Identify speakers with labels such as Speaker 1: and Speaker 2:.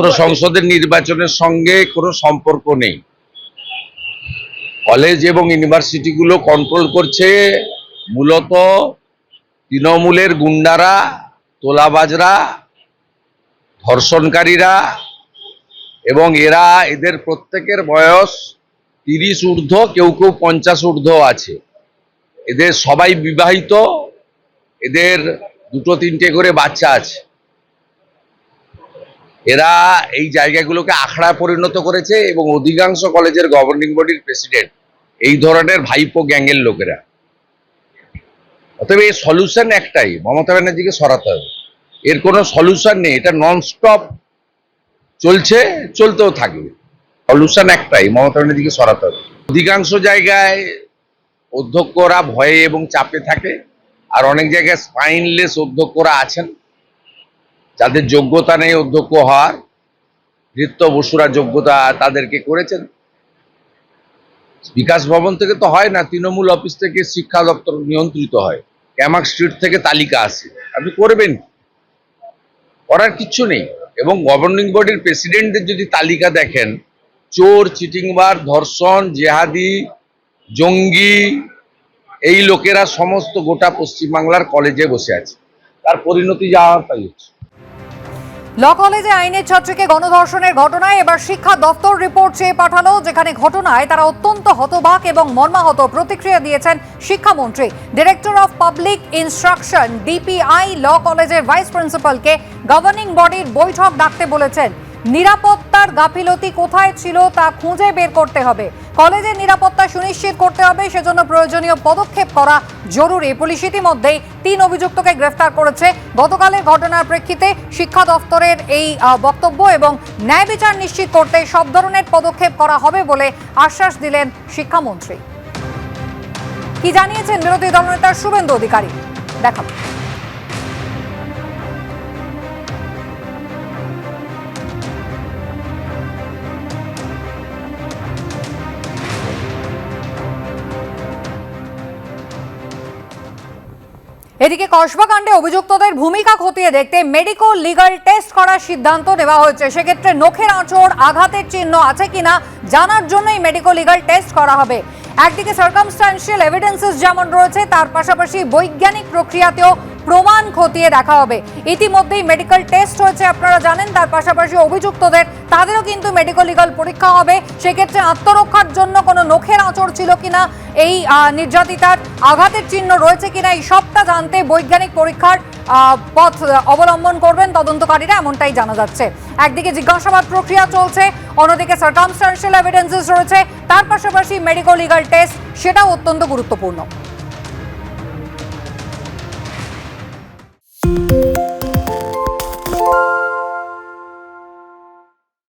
Speaker 1: ছাত্র সংসদের নির্বাচনের সঙ্গে কোনো সম্পর্ক নেই। কলেজ এবং ইউনিভার্সিটিগুলো কন্ট্রোল করছে মূলত তৃণমূলের গুন্ডারা, তোলাবাজরা, ধর্ষণকারীরা এবং এরা এদের প্রত্যেকের বয়স তিরিশ ঊর্ধ্ব, কেউ কেউ পঞ্চাশ ঊর্ধ্ব আছে। এদের সবাই বিবাহিত, এদের দুটো তিনটে করে বাচ্চা আছে। এরা এই জায়গাগুলোকে আখড়া পরিণত করেছে এবং অধিকাংশ কলেজের গভর্নিং বডির প্রেসিডেন্ট এই ধরনের ভাইপো গ্যাংয়ের লোকেরা। অতএব এর সলিউশন একটাই, মমতা ব্যানার্জিকে সরাতে হবে। এর কোনো সলিউশন নেই, এটা নন স্টপ চলছে, চলতেও থাকবে। সলিউশন একটাই, মমতা ব্যানার্জিকে সরাতে হবে। অধিকাংশ জায়গায় অধ্যক্ষরা ভয়ে এবং চাপে থাকে, আর অনেক জায়গায় স্পাইনলেস অধ্যক্ষরা আছেন। যাদের যোগ্যতা নেই অধ্যক্ষ হওয়ার, নৃত্য বসুরা যোগ্যতা তাদেরকে করেছেন। বিকাশ ভবন থেকে তো হয় না, তৃণমূল অফিস থেকে শিক্ষা দপ্তর নিয়ন্ত্রিত হয়। ক্যামাক স্ট্রিট থেকে তালিকা আসে। আপনি করবেন। করার কিচ্ছু নেই। এবং গভর্নিং বডির প্রেসিডেন্টদের যদি তালিকা দেখেন, চোর চিটিংবার ধর্ষণ, জেহাদি, জঙ্গি, এই লোকেরা সমস্ত গোটা পশ্চিমবাংলার কলেজে বসে আছে। তার পরিণতি যাওয়া তাই হচ্ছে।
Speaker 2: ল কলেজে আইনের ছাত্রীকে গণধর্ষণের ঘটনায় এবার শিক্ষা দপ্তর রিপোর্ট চেয়ে পাঠালো, যেখানে ঘটনায় তারা অত্যন্ত হতবাক এবং মর্মাহত প্রতিক্রিয়া দিয়েছেন শিক্ষামন্ত্রী। Director of public instruction DPI law কলেজের ভাইস প্রিন্সিপালকে গভর্নিং বডির বৈঠক ডাকতে বলেছেন। নিরাপত্তার গাফিলতি কোথায় ছিল তা খুঁজে বের করতে হবে। কলেজের নিরাপত্তা সুনিশ্চিত করতে হবে, সেজন্য প্রয়োজনীয় পদক্ষেপ করা জরুরি। পুলিশ ইতিমধ্যেই তিন অভিযুক্তকে গ্রেফতার করেছে। গতকালের ঘটনার প্রেক্ষিতে শিক্ষা দফতরের এই বক্তব্য এবং ন্যায় বিচার নিশ্চিত করতে সব ধরনের পদক্ষেপ করা হবে বলে আশ্বাস দিলেন শিক্ষামন্ত্রী। কি জানিয়েছেন বিরোধী দলনেতা শুভেন্দু অধিকারী? দেখাবো। এদিকে কসবাকাণ্ডে অভিযুক্তদের ভূমিকা খতিয়ে দেখতে মেডিকো লিগাল টেস্ট করার সিদ্ধান্ত দেওয়া হয়েছে। সেক্ষেত্রে নখের আঁচড়, আঘাতের চিহ্ন আছে কিনা জানার জন্যই মেডিকো লিগাল টেস্ট করা হবে। একদিকে সার্কামস্টান্সিয়াল এভিডেন্সেস যেমন রয়েছে, তার পাশাপাশি বৈজ্ঞানিক প্রক্রিয়াতেও প্রমাণ খতিয়ে দেখা হবে। ইতিমধ্যেই মেডিকেল টেস্ট হয়েছে, আপনারা জানেন। তার পাশাপাশি অভিযুক্তদের, তাদেরও কিন্তু মেডিকেল লিগাল পরীক্ষা হবে। সেক্ষেত্রে আত্মরক্ষার জন্য কোনো নখের আঁচড় ছিল কিনা, এই নির্যাতিতার আঘাতের চিহ্ন রয়েছে কিনা, এই সবটা জানতে বৈজ্ঞানিক পরীক্ষার পথ অবলম্বন করবেন তদন্তকারীরা, এমনটাই জানা যাচ্ছে। একদিকে জিজ্ঞাসাবাদ প্রক্রিয়া চলছে, অন্যদিকে সার্কামস্টান্সিয়াল এভিডেন্সেস রয়েছে। তার পাশাপাশি মেডিকেল লিগাল টেস্ট সেটাও অত্যন্ত গুরুত্বপূর্ণ।